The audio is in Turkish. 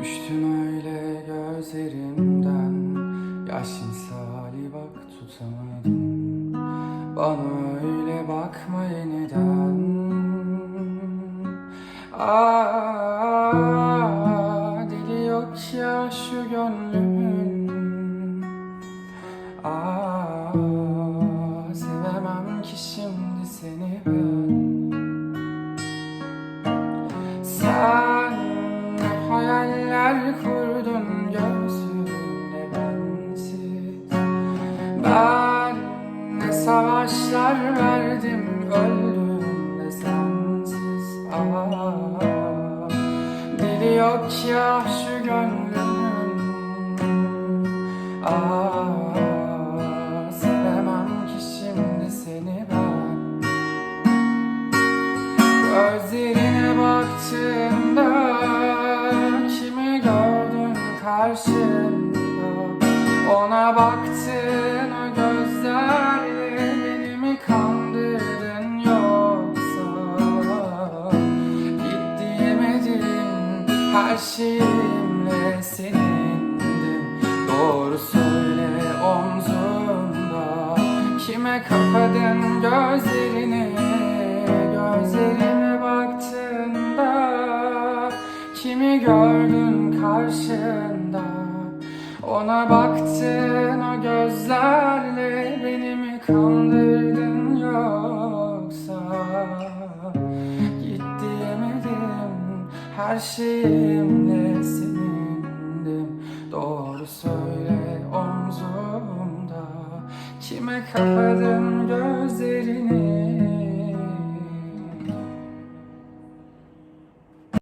Düştüm öyle gözlerinden Yaş insali bak tutamadım. Bana öyle bakma yeniden. Aa, dili yok ya şu gönlümün. Aa, sevemem ki şimdi seni ben hayaller kurdun gözünde bensiz. Ben ne savaşlar verdim öldüm de sensiz. Aa, Dili yok ya şu gönlümün. Aa, sevemem ki şimdi seni ben. Gözlerine baktığımda gördün karşında Ona baktın o gözlerle beni mi kandırdın yoksa. Git her şeyimle senindim Doğru söyle omzumda. Kime kapadın gözlerini Kimi gördün karşında? Ona baktın o gözlerle Beni mi kandırdın yoksa? Git Her şeyimle senindim Doğru söyle omzumda. Kime kapadın gözlerini